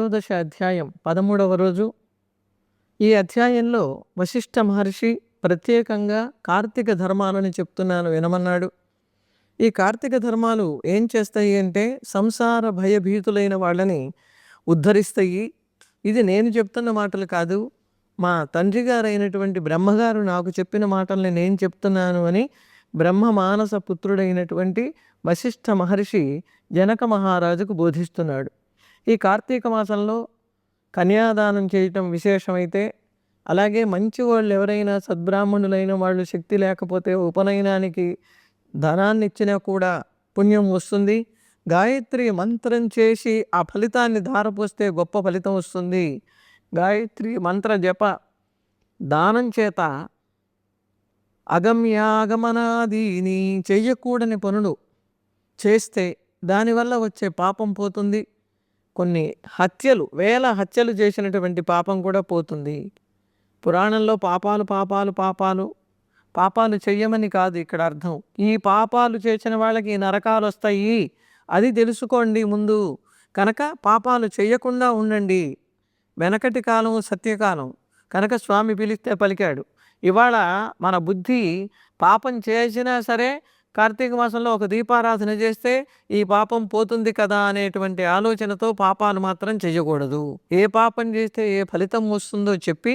త్రయోదశ అధ్యాయం పదమూడవ రోజు. ఈ అధ్యాయంలో వశిష్ఠ మహర్షి ప్రత్యేకంగా కార్తీక ధర్మాలని చెప్తున్నాను వినమన్నాడు. ఈ కార్తీక ధర్మాలు ఏం చేస్తాయి అంటే సంసార భయభీతులైన వాళ్ళని ఉద్ధరిస్తాయి. ఇది నేను చెప్తున్న మాటలు కాదు. మా తండ్రి గారైనటువంటి బ్రహ్మగారు నాకు చెప్పిన మాటల్ని నేను చెప్తున్నాను అని బ్రహ్మ మానస పుత్రుడైనటువంటి వశిష్ఠ మహర్షి జనక మహారాజుకు బోధిస్తున్నాడు. ఈ కార్తీక మాసంలో కన్యాదానం చేయటం విశేషమైతే అలాగే మంచి వాళ్ళు ఎవరైనా సద్బ్రాహ్మణులైన వాళ్ళు శక్తి లేకపోతే ఉపనయనానికి ధనాన్ని ఇచ్చినా కూడా పుణ్యం వస్తుంది. గాయత్రి మంత్రం చేసి ఆ ఫలితాన్ని ధారపోస్తే గొప్ప ఫలితం వస్తుంది. గాయత్రి మంత్ర జప దానం చేత అగమ్యాగమనాదీని చెయ్యకూడని పనులు చేస్తే దానివల్ల వచ్చే పాపం పోతుంది. కొన్ని హత్యలు వేల హత్యలు చేసినటువంటి పాపం కూడా పోతుంది. పురాణంలో పాపాలు పాపాలు పాపాలు పాపాలు చెయ్యమని కాదు ఇక్కడ అర్థం. ఈ పాపాలు చేసిన వాళ్ళకి నరకాలు వస్తాయి. అది తెలుసుకోండి ముందు. కనుక పాపాలు చేయకుండా ఉండండి. వెనకటి కాలం సత్యకాలం. కనుక స్వామి పిలిస్తే పలికాడు. ఇవాళ మన బుద్ధి పాపం చేసినా సరే కార్తీక మాసంలో ఒక దీపారాధన చేస్తే ఈ పాపం పోతుంది కదా అనేటువంటి ఆలోచనతో పాపాలు మాత్రం చేయకూడదు. ఏ పాపం చేస్తే ఏ ఫలితం వస్తుందో చెప్పి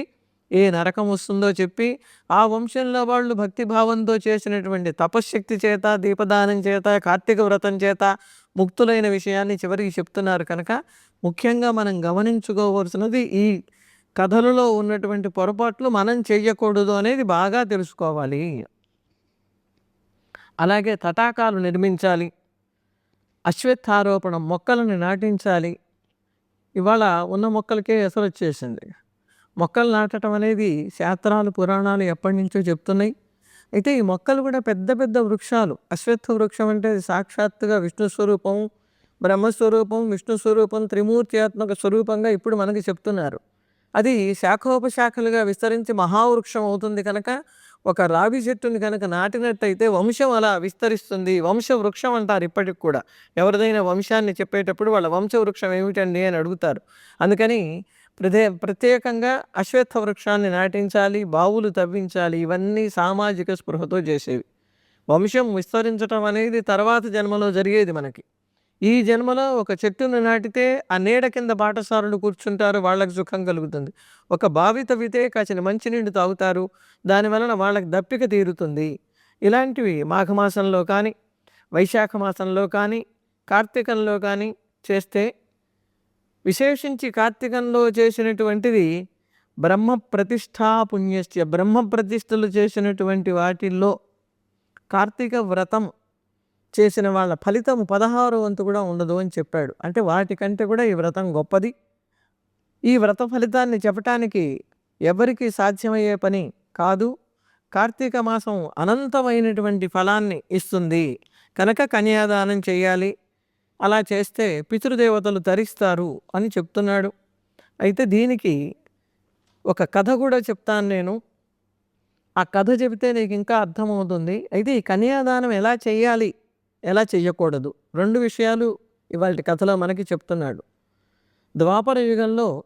ఏ నరకం వస్తుందో చెప్పి ఆ వంశంలో వాళ్ళు భక్తిభావంతో చేసినటువంటి తపశ్శక్తి చేత దీపదానం చేత కార్తీక వ్రతం చేత ముక్తులైన విషయాన్ని చివరికి చెప్తున్నారు కనుక ముఖ్యంగా మనం గమనించుకోవాల్సినది ఈ కథలలో ఉన్నటువంటి పొరపాట్లు మనం చేయకూడదు అనేది బాగా తెలుసుకోవాలి. అలాగే తటాకాలు నిర్మించాలి. అశ్వత్థారోపణం మొక్కలను నాటించాలి. ఇవాళ ఉన్న మొక్కలకే ఎసరు వచ్చేసింది. మొక్కలు నాటడం అనేది శాస్త్రాలు పురాణాలు ఎప్పటి నుంచో చెప్తున్నాయి. అయితే ఈ మొక్కలు కూడా పెద్ద పెద్ద వృక్షాలు. అశ్వత్థ వృక్షం అంటే సాక్షాత్తుగా విష్ణు స్వరూపం బ్రహ్మస్వరూపం విష్ణు స్వరూపం త్రిమూర్త్యాత్మక స్వరూపంగా ఇప్పుడు మనకి చెప్తున్నారు. అది శాఖోపశాఖలుగా విస్తరించి మహావృక్షం అవుతుంది కనుక ఒక రావి చెట్టుని కనుక నాటినట్టయితే వంశం అలా విస్తరిస్తుంది. వంశ వృక్షం అంటారు ఇప్పటికి కూడా. ఎవరిదైనా వంశాన్ని చెప్పేటప్పుడు వాళ్ళ వంశ వృక్షం ఏమిటండి అని అడుగుతారు. అందుకని ప్రదే ప్రత్యేకంగా అశ్వత్థ వృక్షాన్ని నాటించాలి బావులు తవ్వించాలి ఇవన్నీ సామాజిక స్పృహతో చేసేవి. వంశం విస్తరించడం అనేది తర్వాత జన్మలో జరిగేది మనకి. ఈ జన్మలో ఒక చెట్టును నాటితే ఆ నీడ కింద బాటసారులు కూర్చుంటారు వాళ్ళకి సుఖం కలుగుతుంది. ఒక బావిత తవ్వితే కాసిన మంచినీళ్ళు తాగుతారు దాని వలన వాళ్ళకి దప్పిక తీరుతుంది. ఇలాంటివి మాఘమాసంలో కానీ వైశాఖ మాసంలో కానీ కార్తీకంలో కానీ చేస్తే విశేషించి కార్తీకంలో చేసినటువంటిది బ్రహ్మ ప్రతిష్టా పుణ్యస్య. బ్రహ్మ ప్రతిష్టలు చేసినటువంటి వాటిల్లో కార్తీక వ్రతం చేసిన వాళ్ళ ఫలితం పదహారు వంతు కూడా ఉండదు అని చెప్పాడు. అంటే వాటికంటే కూడా ఈ వ్రతం గొప్పది. ఈ వ్రత ఫలితాన్ని చెప్పటానికి ఎవరికి సాధ్యమయ్యే పని కాదు. కార్తీక మాసం అనంతమైనటువంటి ఫలాన్ని ఇస్తుంది. కనుక కన్యాదానం చేయాలి. అలా చేస్తే పితృదేవతలు తరిస్తారు అని చెప్తున్నాడు. అయితే దీనికి ఒక కథ కూడా చెప్తాను నేను. ఆ కథ చెబితే నీకు ఇంకా అర్థమవుతుంది. అయితే ఈ కన్యాదానం ఎలా చేయాలి? ఎలా చేయకూడదు రెండు విషయాలు ఇవాళ కథలో మనకి చెప్తున్నాడు. ద్వాపర యుగంలో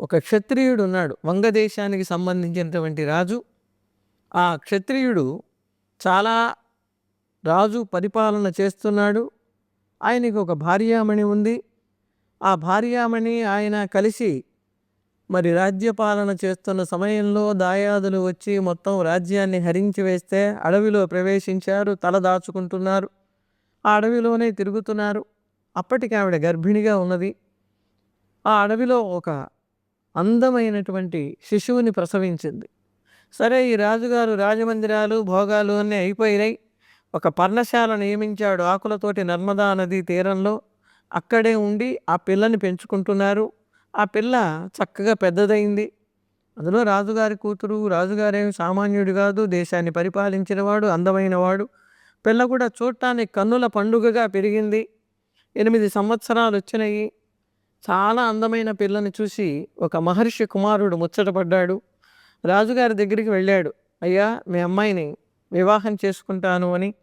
ఒక క్షత్రియుడు ఉన్నాడు. వంగదేశానికి సంబంధించినటువంటి రాజు. ఆ క్షత్రియుడు చాలా రాజు పరిపాలన చేస్తున్నాడు. ఆయనకి ఒక భార్యామణి ఉంది. ఆ భార్యామణి ఆయన కలిసి మరి రాజ్యపాలన చేస్తున్న సమయంలో దాయాదులు వచ్చి మొత్తం రాజ్యాన్ని హరించి వేస్తే అడవిలో ప్రవేశించారు తల దాచుకుంటున్నారు. ఆ అడవిలోనే తిరుగుతున్నారు. అప్పటికి ఆవిడ గర్భిణిగా ఉన్నది. ఆ అడవిలో ఒక అందమైనటువంటి శిశువుని ప్రసవించింది. సరే ఈ రాజుగారు రాజమందిరాలు భోగాలు అన్నీ అయిపోయినాయి. ఒక పర్ణశాల నియమించాడు ఆకులతోటి నర్మదా నది తీరంలో. అక్కడే ఉండి ఆ పిల్లని పెంచుకుంటున్నారు. ఆ పిల్ల చక్కగా పెద్దదైంది. అందులో రాజుగారి కూతురు రాజుగారేమి సామాన్యుడు కాదు దేశాన్ని పరిపాలించినవాడు అందమైనవాడు పిల్ల కూడా చూడటానికి కన్నుల పండుగగా పెరిగింది. ఎనిమిది సంవత్సరాలు వచ్చినాయి. చాలా అందమైన పిల్లని చూసి ఒక మహర్షి కుమారుడు ముచ్చటపడ్డాడు రాజుగారి దగ్గరికి వెళ్ళాడు. అయ్యా మీ అమ్మాయిని వివాహం చేసుకుంటాను అని.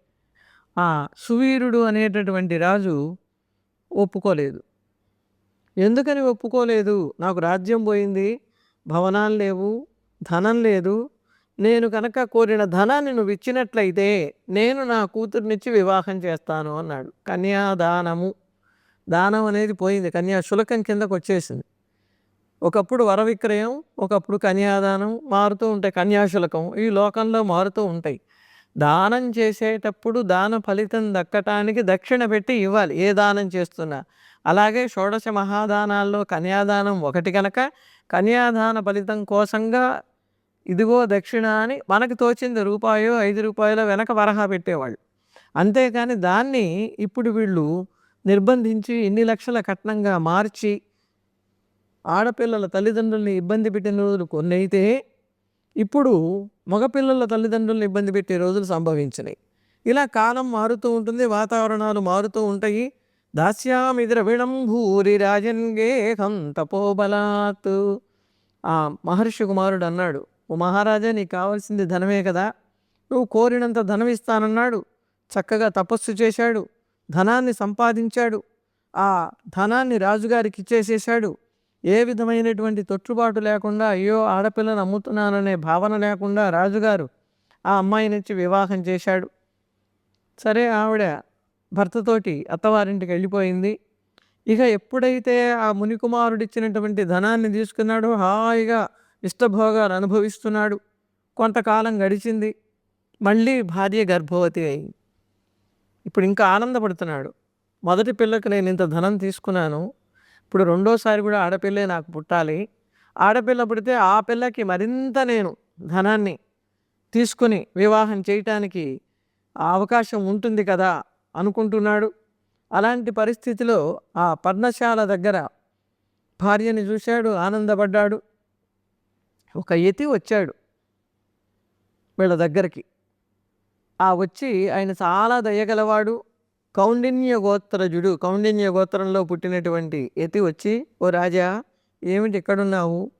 ఆ సువీరుడు అనేటటువంటి రాజు ఒప్పుకోలేదు. ఎందుకని ఒప్పుకోలేదు? నాకు రాజ్యం పోయింది భవనాలు లేవు ధనం లేదు. నేను కనుక కోరిన ధనాన్ని నువ్వు ఇచ్చినట్లయితే నేను నా కూతుర్నిచ్చి వివాహం చేస్తాను అన్నాడు. కన్యాదానము. దానం అనేది పోయింది. కన్యా శులకం కిందకు వచ్చేసింది ఒకప్పుడు వర విక్రయం ఒకప్పుడు కన్యాదానం మారుతూ ఉంటాయి కన్యాశులకం ఈ లోకంలో మారుతూ ఉంటాయి. దానం చేసేటప్పుడు దాన ఫలితం దక్కటానికి దక్షిణ పెట్టి ఇవ్వాలి. ఏ దానం చేస్తున్నా? అలాగే షోడశ మహాదానాల్లో కన్యాదానం ఒకటి కనుక కన్యాదాన ఫలితం కోసంగా ఇదిగో దక్షిణ అని మనకు తోచింది రూపాయో ఐదు రూపాయల వెనక వరహా పెట్టేవాళ్ళు. అంతేకాని దాన్ని ఇప్పుడు వీళ్ళు నిర్బంధించి ఇన్ని లక్షల కట్నంగా మార్చి ఆడపిల్లల తల్లిదండ్రుల్ని ఇబ్బంది పెట్టిన రోజులు కొన్ని అయితే ఇప్పుడు మగపిల్లల తల్లిదండ్రులను ఇబ్బంది పెట్టే రోజులు సంభవించినాయి ఇలా కాలం మారుతూ ఉంటుంది వాతావరణాలు మారుతూ ఉంటాయి. దాస్యామి ద్రవిణం భూరి రాజన్ గేహం తపోబలాత్ ఆ మహర్షి కుమారుడు అన్నాడు ఓ మహారాజా నీకు కావాల్సింది ధనమే కదా. నువ్వు కోరినంత ధనం ఇస్తానన్నాడు. చక్కగా తపస్సు చేశాడు. ధనాన్ని సంపాదించాడు. ఆ ధనాన్ని రాజుగారికి ఇచ్చేసేశాడు. ఏ విధమైనటువంటి తొట్టుబాటు లేకుండా అయ్యో ఆడపిల్లను అమ్ముతున్నాననే భావన లేకుండా రాజుగారు ఆ అమ్మాయినిచ్చి వివాహం చేశాడు. సరే ఆవిడ భర్తతోటి అత్తవారింటికి వెళ్ళిపోయింది. ఇక ఎప్పుడైతే ఆ మునికుమారుడు ఇచ్చినటువంటి ధనాన్ని తీసుకున్నాడో హాయిగా ఇష్టభోగాలు అనుభవిస్తున్నాడు. కొంతకాలం గడిచింది. మళ్ళీ భార్య గర్భవతి అయింది. ఇప్పుడు ఇంకా ఆనందపడుతున్నాడు. మొదటి పిల్లకి నేను ఇంత ధనం తీసుకున్నాను. ఇప్పుడు రెండోసారి కూడా ఆడపిల్లే నాకు పుట్టాలి. ఆడపిల్ల పుడితే ఆ పిల్లకి మరింత నేను ధనాన్ని తీసుకుని వివాహం చేయటానికి అవకాశం ఉంటుంది కదా. అనుకుంటున్నాడు. అలాంటి పరిస్థితిలో ఆ పర్ణశాల దగ్గర భార్యని చూశాడు ఆనందపడ్డాడు. ఒక యతి వచ్చాడు వీళ్ళ దగ్గరికి. ఆ వచ్చి ఆయన చాలా దయగలవాడు కౌండిన్య గోత్రజుడు. కౌండిన్య గోత్రంలో పుట్టినటువంటి యతి వచ్చి ఓ రాజా ఏమిటి ఎక్కడున్నావు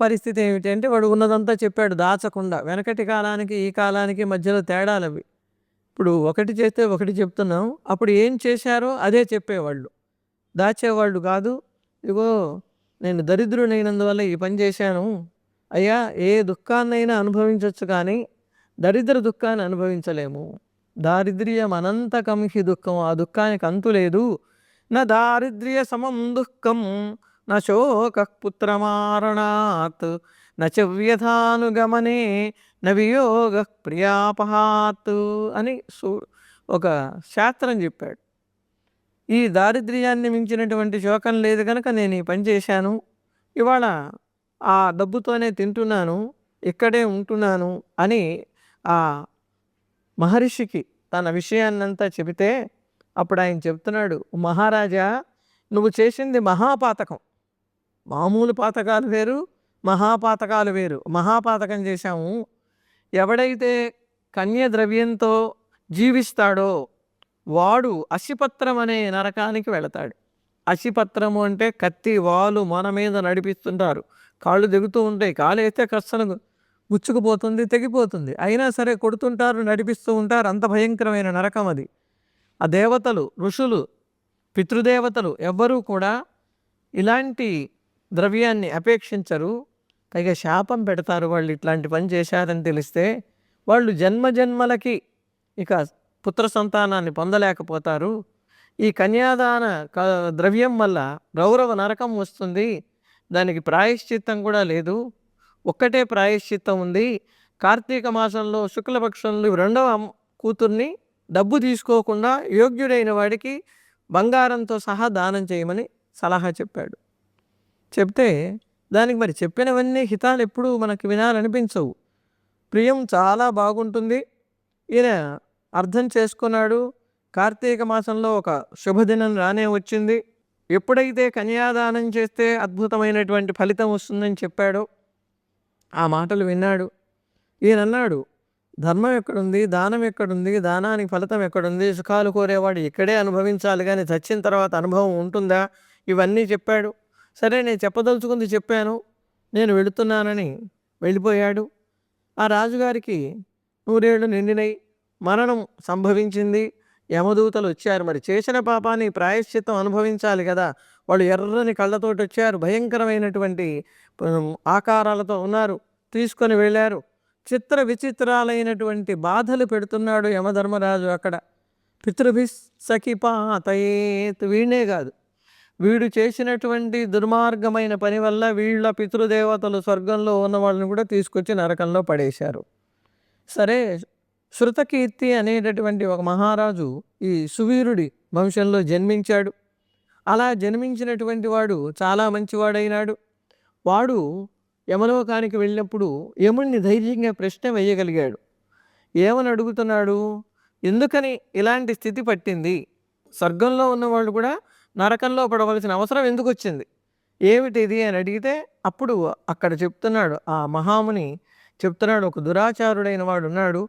పరిస్థితి ఏమిటి? అంటే వాడు ఉన్నదంతా చెప్పాడు దాచకుండా. వెనకటి కాలానికి ఈ కాలానికి మధ్యలో తేడాలవి. ఇప్పుడు ఒకటి చేస్తే ఒకటి చెప్తున్నాం. అప్పుడు ఏం చేశారో అదే చెప్పేవాళ్ళు. దాచేవాళ్ళు కాదు. ఇగో నేను దరిద్రునైనందువల్ల ఈ పని చేశాను. అయ్యా ఏ దుఃఖాన్నైనా అనుభవించవచ్చు కానీ దరిద్ర దుఃఖాన్ని అనుభవించలేము. దారిద్ర్యం అనంతకం హి దుఃఖం. ఆ దుఃఖానికి అంతు లేదు. నా దారిద్ర్య సమం దుఃఖం. నా శోకపుత్రమారణాత్ నచ వ్యధానుగమనే న వియోగ ప్రియాపహాత్ అని సూ ఒక శాస్త్రం చెప్పాడు. ఈ దారిద్ర్యాన్ని మించినటువంటి శోకం లేదు కనుక నేను ఈ పని చేశాను. ఇవాళ ఆ డబ్బుతోనే తింటున్నాను ఇక్కడే ఉంటున్నాను అని ఆ మహర్షికి తన విషయాన్నంతా చెబితే అప్పుడు ఆయన చెప్తున్నాడు మహారాజా నువ్వు చేసింది మహాపాతకం. మామూలు పాతకాలు వేరు మహాపాతకాలు వేరు. మహాపాతకం చేశాము. ఎవడైతే కన్య ద్రవ్యంతో జీవిస్తాడో వాడు అసిపత్రం అనే నరకానికి వెళతాడు. అసిపత్రము అంటే కత్తి వాలు మన మీద నడిపిస్తుంటారు. కాళ్ళు దిగుతూ ఉంటాయి. కాలు వేస్తే కష్టం గుచ్చుకుపోతుంది తెగిపోతుంది. అయినా సరే కొడుతుంటారు నడిపిస్తూ ఉంటారు. అంత భయంకరమైన నరకం అది. ఆ దేవతలు ఋషులు పితృదేవతలు ఎవ్వరూ కూడా ఇలాంటి ద్రవ్యాన్ని అపేక్షించరు. పైగా శాపం పెడతారు వాళ్ళు ఇట్లాంటి పని చేశారని తెలిస్తే వాళ్ళు జన్మ జన్మలకి ఇక పుత్ర సంతానాన్ని పొందలేకపోతారు. ఈ కన్యాదాన క ద్రవ్యం వల్ల రౌరవ నరకం వస్తుంది. దానికి ప్రాయశ్చిత్తం కూడా లేదు. ఒక్కటే ప్రాయశ్చిత్తం ఉంది. కార్తీక మాసంలో శుక్లపక్షంలో రెండవ కూతుర్ని డబ్బు తీసుకోకుండా యోగ్యుడైన వాడికి బంగారంతో సహా దానం చేయమని సలహా చెప్పాడు. చెప్తే దానికి మరి చెప్పినవన్నీ హితాలు ఎప్పుడూ మనకు వినాలనిపించవు. ప్రియం చాలా బాగుంటుంది. ఈయన అర్థం చేసుకున్నాడు. కార్తీక మాసంలో ఒక శుభదినం రానే వచ్చింది. ఎప్పుడైతే కన్యాదానం చేస్తే అద్భుతమైనటువంటి ఫలితం వస్తుందని చెప్పాడో ఆ మాటలు విన్నాడు. ఈయన అన్నాడు ధర్మం ఎక్కడుంది? దానం ఎక్కడుంది? దానానికి ఫలితం ఎక్కడుంది? సుఖాలు కోరేవాడు ఇక్కడే అనుభవించాలి కానీ చచ్చిన తర్వాత అనుభవం ఉంటుందా? ఇవన్నీ చెప్పాడు. సరే నేను చెప్పదలుచుకుంది చెప్పాను. నేను వెళుతున్నానని వెళ్ళిపోయాడు. ఆ రాజుగారికి నూరేళ్ళు నిండినై మరణం సంభవించింది. యమదూతలు వచ్చారు. మరి చేసిన పాపాన్ని ప్రాయశ్చిత్తం అనుభవించాలి కదా. వాళ్ళు ఎర్రని కళ్ళతోటి వచ్చారు భయంకరమైనటువంటి ఆకారాలతో ఉన్నారు. తీసుకొని వెళ్ళారు. చిత్ర విచిత్రాలైనటువంటి బాధలు పెడుతున్నాడు యమధర్మరాజు అక్కడ. పితృభి సఖిపాతయేత్ వీణే కాదు. వీడు చేసినటువంటి దుర్మార్గమైన పని వల్ల వీళ్ళ పితృదేవతలు స్వర్గంలో ఉన్న వాళ్ళని కూడా తీసుకొచ్చి నరకంలో పడేశారు. సరే శృతకీర్తి అనేటటువంటి ఒక మహారాజు ఈ సువీరుడి వంశంలో జన్మించాడు. అలా జన్మించినటువంటి వాడు చాలా మంచివాడైనాడు. వాడు యమలోకానికి వెళ్ళినప్పుడు యముణ్ణి ధైర్యంగా ప్రశ్న వేయగలిగాడు. ఏమని అడుగుతున్నాడు? ఎందుకని ఇలాంటి స్థితి పట్టింది? స్వర్గంలో ఉన్నవాళ్ళు కూడా నరకంలో పడవలసిన అవసరం ఎందుకు వచ్చింది ఏమిటి ఇది అని అడిగితే అప్పుడు అక్కడ చెప్తున్నాడు ఆ మహాముని చెప్తున్నాడు ఒక దురాచారుడైన వాడు ఉన్నాడు.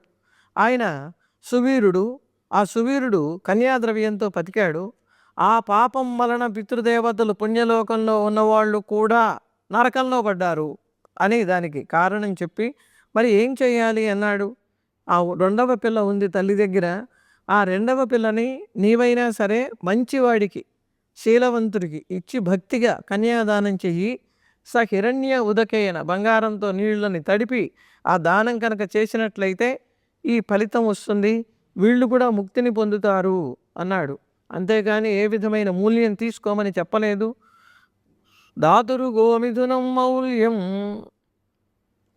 ఆయన సువీరుడు ఆ సువీరుడు కన్యాద్రవ్యంతో బతికాడు ఆ పాపం వలన పితృదేవతలు పుణ్యలోకంలో ఉన్నవాళ్ళు కూడా నరకంలో పడ్డారు అని దానికి కారణం చెప్పి మరి ఏం చేయాలి అన్నాడు. ఆ రెండవ పిల్ల ఉంది తల్లి దగ్గర. ఆ రెండవ పిల్లని నీవైనా సరే మంచివాడికి శీలవంతుడికి ఇచ్చి భక్తిగా కన్యాదానం చెయ్యి స హిరణ్య ఉదకేయన బంగారంతో నీళ్ళని తడిపి ఆ దానం కనుక చేసినట్లయితే ఈ ఫలితం వస్తుంది. వీళ్ళు కూడా ముక్తిని పొందుతారు అన్నాడు. అంతేగాని ఏ విధమైన మూల్యం తీసుకోమని చెప్పలేదు. దాతురు గోమిథునం మౌల్యం.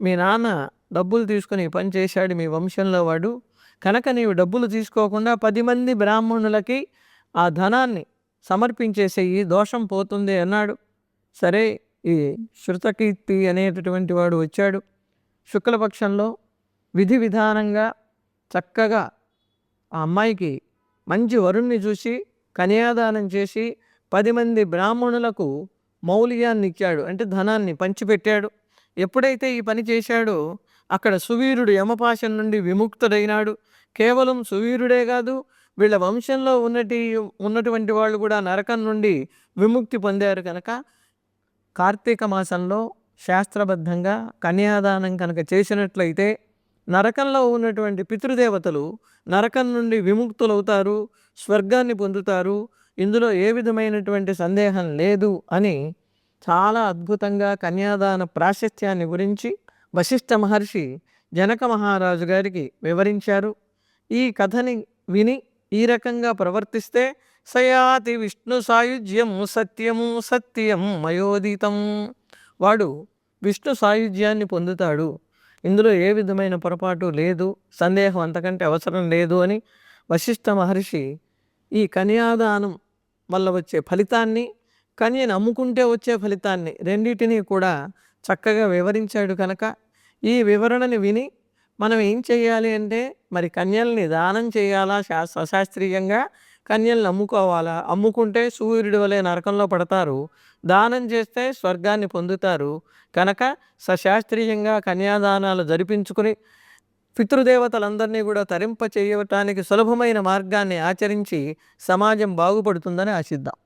మీ నాన్న డబ్బులు తీసుకొని పని చేశాడు మీ వంశంలో వాడు. కనుక నీవు డబ్బులు తీసుకోకుండా పది మంది బ్రాహ్మణులకి ఆ ధనాన్ని సమర్పించేసేయి దోషం పోతుంది అన్నాడు. సరే ఈ శృతకీర్తి అనేటటువంటి వాడు వచ్చాడు. శుక్లపక్షంలో విధి విధానంగా చక్కగా ఆ అమ్మాయికి మంచి వరుణ్ణి చూసి కన్యాదానం చేసి పది మంది బ్రాహ్మణులకు మౌల్యాన్ని ఇచ్చాడు అంటే ధనాన్ని పంచిపెట్టాడు. ఎప్పుడైతే ఈ పని చేశాడో అక్కడ సువీరుడు యమపాశం నుండి విముక్తుడైనాడు. కేవలం సువీరుడే కాదు వీళ్ళ వంశంలో ఉన్నటి ఉన్నటువంటి వాళ్ళు కూడా నరకం నుండి విముక్తి పొందారు కనుక కార్తీక మాసంలో శాస్త్రబద్ధంగా కన్యాదానం కనుక చేసినట్లయితే నరకంలో ఉన్నటువంటి పితృదేవతలు నరకం నుండి విముక్తులవుతారు స్వర్గాన్ని పొందుతారు. ఇందులో ఏ విధమైనటువంటి సందేహం లేదు అని చాలా అద్భుతంగా కన్యాదాన ప్రాశస్త్యాన్ని గురించి వశిష్ఠ మహర్షి జనక మహారాజు గారికి వివరించారు. ఈ కథని విని ఈ రకంగా ప్రవర్తిస్తే సయాతి విష్ణు సాయుధ్యం సత్యము సత్యం మయోదితం. వాడు విష్ణు సాయుధ్యాన్ని పొందుతాడు. ఇందులో ఏ విధమైన పొరపాటు లేదు సందేహం అంతకంటే అవసరం లేదు అని వశిష్ఠ మహర్షి ఈ కన్యాదానం వల్ల వచ్చే ఫలితాన్ని కన్యను అమ్ముకుంటే వచ్చే ఫలితాన్ని రెండింటినీ కూడా చక్కగా వివరించాడు కనుక. ఈ వివరణని విని మనం ఏం చేయాలి అంటే మరి కన్యల్ని దానం చేయాలా? శాస్త్ర శాస్త్రీయంగా కన్యల్ని అమ్ముకోవాలా అమ్ముకుంటే సూర్యుడి వలె నరకంలో పడతారు. దానం చేస్తే స్వర్గాన్ని పొందుతారు. కనుక సశాస్త్రీయంగా కన్యాదానాలు జరిపించుకుని పితృదేవతలందరినీ కూడా తరింప చేయటానికి సులభమైన మార్గాన్ని ఆచరించి సమాజం బాగుపడుతుందని ఆశిద్దాం.